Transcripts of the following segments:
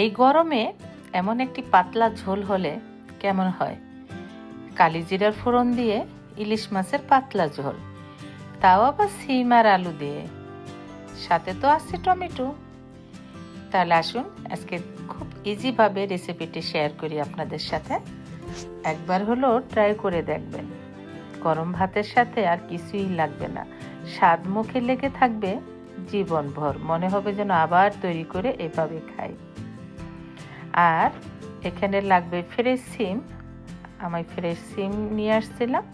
এই গরমে এমন একটি পাতলা ঝোল হলে কেমন হয়? কালিজিরার ফোড়ন দিয়ে ইলিশ মাছের পাতলা ঝোল, তাও আবার সিম আর আলু দিয়ে। সাথে তো আছে টমেটো। তাহলে আসুন, আজকে খুব ইজিভাবে রেসিপিটি শেয়ার করি আপনাদের সাথে। একবার হলো ট্রাই করে দেখবেন। গরম ভাতের সাথে আর কিছুই লাগবে না। স্বাদ মুখে লেগে থাকবে জীবনভর। মনে হবে যেন আবার তৈরি করে এভাবে খাই। আর এখানে লাগবে ফ্রেশ সিম। আমি ফ্রেশ সিম নিয়ে আসছিলাম।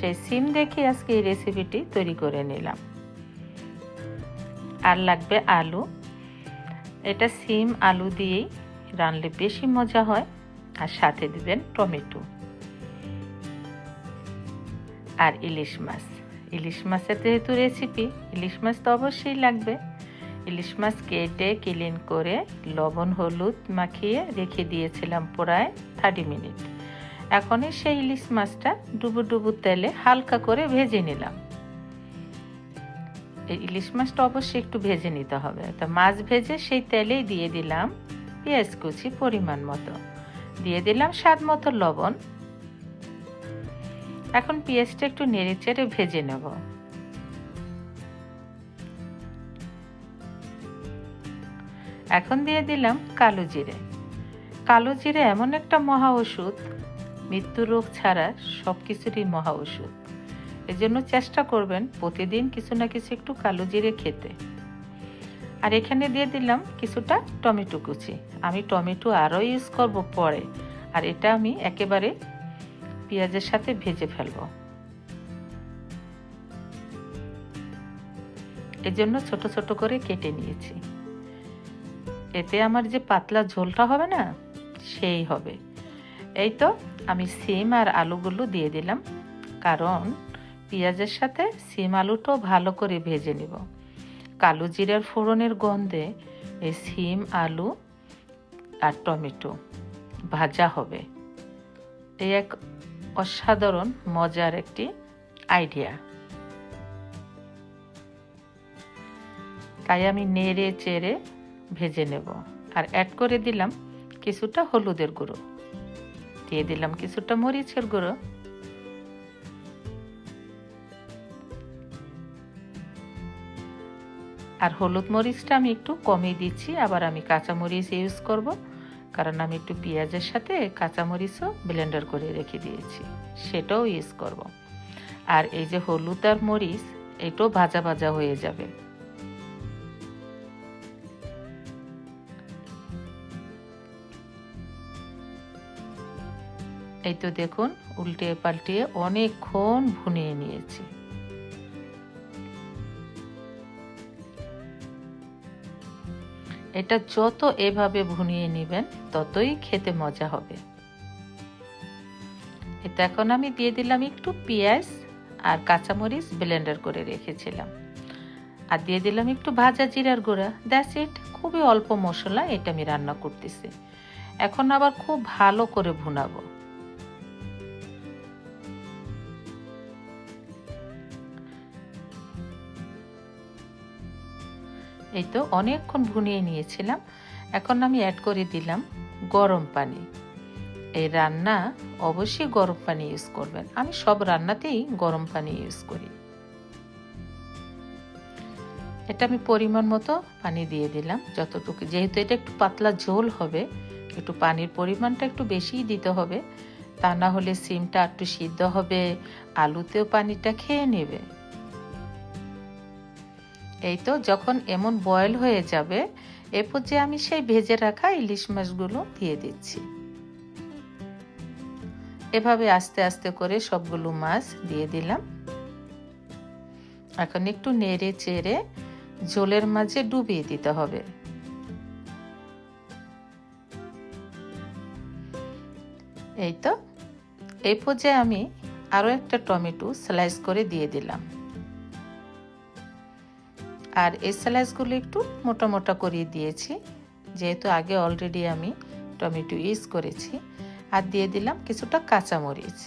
সেই সিম দেখে আজকে এই রেসিপিটি তৈরি করে নিলাম। আর লাগবে আলু। এটা সিম আলু দিয়েই রানলে বেশি মজা হয়। আর সাথে দিবেন টমেটো। আর ইলিশ মাছ। ইলিশ মাছের যেহেতু রেসিপি ইলিশ মাছ তো অবশ্যই লাগবে। ইলিশ মাছ কেটে ক্লিন করে লবণ, হলুদ মাখিয়ে রেখে দিয়েছিলাম প্রায় থার্টি মিনিট এখনই সেই ইলিশ মাছটা ডুবু ডুবু তেলে হালকা করে ভেজে নিলাম। এই ইলিশ মাছটা অবশ্যই একটু ভেজে নিতে হবে। তা মাছ ভেজে সেই তেলেই দিয়ে দিলাম পেঁয়াজ কুচি পরিমাণ মতো। দিয়ে দিলাম স্বাদ মতো লবণ। এখন পেঁয়াজটা একটু নেড়ে চেড়ে ভেজে নেব। এখন দিয়ে দিলাম কালো জিরে। কালো জিরে এমন একটা মহা ওষুধ, মৃত্যু রোগ ছাড়া সব কিছুরই মহা ওষুধ। এজন্য চেষ্টা করবেন প্রতিদিন কিছু না কিছু একটু কালো জিরে খেতে। আর এখানে দিয়ে দিলাম কিছুটা টমেটো কুচি। আমি টমেটো আরও ইউজ করব পরে, আর এটা আমি একেবারে পেঁয়াজের সাথে ভেজে ফেলব। এজন্য ছোট ছোট করে কেটে নিয়েছি। এতে আমার যে পাতলা ঝোলটা হবে না, সেই হবে। এই তো আমি সিম আর আলুগুলো দিয়ে দিলাম, কারণ পেঁয়াজের সাথে সিম আলুটাও ভালো করে ভেজে নিব। কালো জিরার ফোড়নের গন্ধে এই সিম, আলু আর টমেটো ভাজা হবে। এই এক অসাধারণ, মজার একটি আইডিয়া। তাই আমি নেড়ে চেড়ে ভেজে নেব। আর অ্যাড করে দিলাম কিছুটা হলুদের গুঁড়ো। দিয়ে দিলাম কিছুটা মরিচের গুঁড়ো। আর হলুদ মরিচটা আমি একটু কমই দিচ্ছি, আবার আমি কাঁচা মরিচ ইউজ করব, কারণ আমি একটু পেঁয়াজের সাথে কাঁচামরিচও ব্লেন্ডার করে রেখে দিয়েছি, সেটাও ইউজ করব। আর এই যে হলুদ আর মরিচ, এটাও ভাজা ভাজা হয়ে যাবে। এই তো দেখুন, উল্টে পাল্টিয়ে অনেকক্ষণ ভুনিয়ে নিয়েছি। এটা যত এভাবে ভুনিয়ে নেবেন, ততই খেতে মজা হবে। এটা এখন আমি দিয়ে দিলাম একটু পেঁয়াজ আর কাঁচামরিচ ব্লেন্ডার করে রেখেছিলাম। আর দিয়ে দিলাম একটু ভাজা জিরার গুঁড়া। দ্যাটস ইট খুবই অল্প মশলা এটা আমি রান্না করতেছি। এখন আবার খুব ভালো করে ভুনাবো। এই তো অনেকক্ষণ ভুনিয়ে নিয়েছিলাম। এখন আমি অ্যাড করে দিলাম গরম পানি। এই রান্না অবশ্যই গরম পানি ইউজ করবেন। আমি সব রান্নাতেই গরম পানি ইউজ করি। এটা আমি পরিমাণ মতো পানি দিয়ে দিলাম। যতটুকু যেহেতু এটা একটু পাতলা ঝোল হবে, একটু পানির পরিমাণটা একটু বেশিই দিতে হবে। তা না হলে সিমটা একটু সিদ্ধ হবে, আলুতেও পানিটা খেয়ে নেবে। এই তো যখন এমন বয়েল হয়ে যাবে, এ পর্যায়ে আমি সেই ভেজে রাখা ইলিশ মাছগুলো দিয়ে দিচ্ছি। এভাবে আস্তে আস্তে করে সবগুলো মাছ দিয়ে দিলাম। এখন একটু নেড়ে চেড়ে ঝোলের মাঝে ডুবিয়ে দিতে হবে। এই তো এই পর্যায়ে আমি আরও একটা টমেটো স্লাইস করে দিয়ে দিলাম। আর এই স্যালাইসগুলো একটু মোটা মোটা করিয়ে দিয়েছি। যেহেতু আগে অলরেডি আমি টমেটো ইউজ করেছি আর দিয়ে দিলাম কিছুটা কাঁচামরিচ।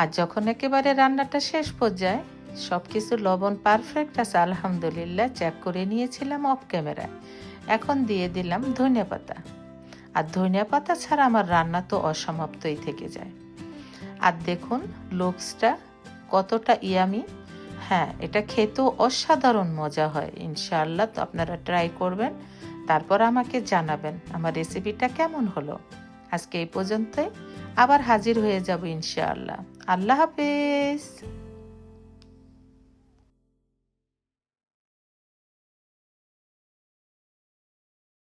আর যখন একেবারে রান্নাটা শেষ পর্যায়ে সব কিছু লবণ পারফেক্ট আছে, আলহামদুলিল্লাহ চেক করে নিয়েছিলাম অফ ক্যামেরায় এখন দিয়ে দিলাম ধনিয়া পাতা। আর ধনিয়া পাতা ছাড়া আমার রান্না তো অসমাপ্তই থেকে যায়। আর দেখুন লুকসটা কতটা ইয়ামি হ্যাঁ এটা খেতেও অসাধারণ মজা হয়। ইনশাআল্লাহ তো আপনারা ট্রাই করবেন। তারপর আমাকে জানাবেন আমার রেসিপিটা কেমন হলো। আজকে এই পর্যন্তই। আবার হাজির হয়ে যাব ইনশাআল্লাহ। আল্লাহ হাফেজ।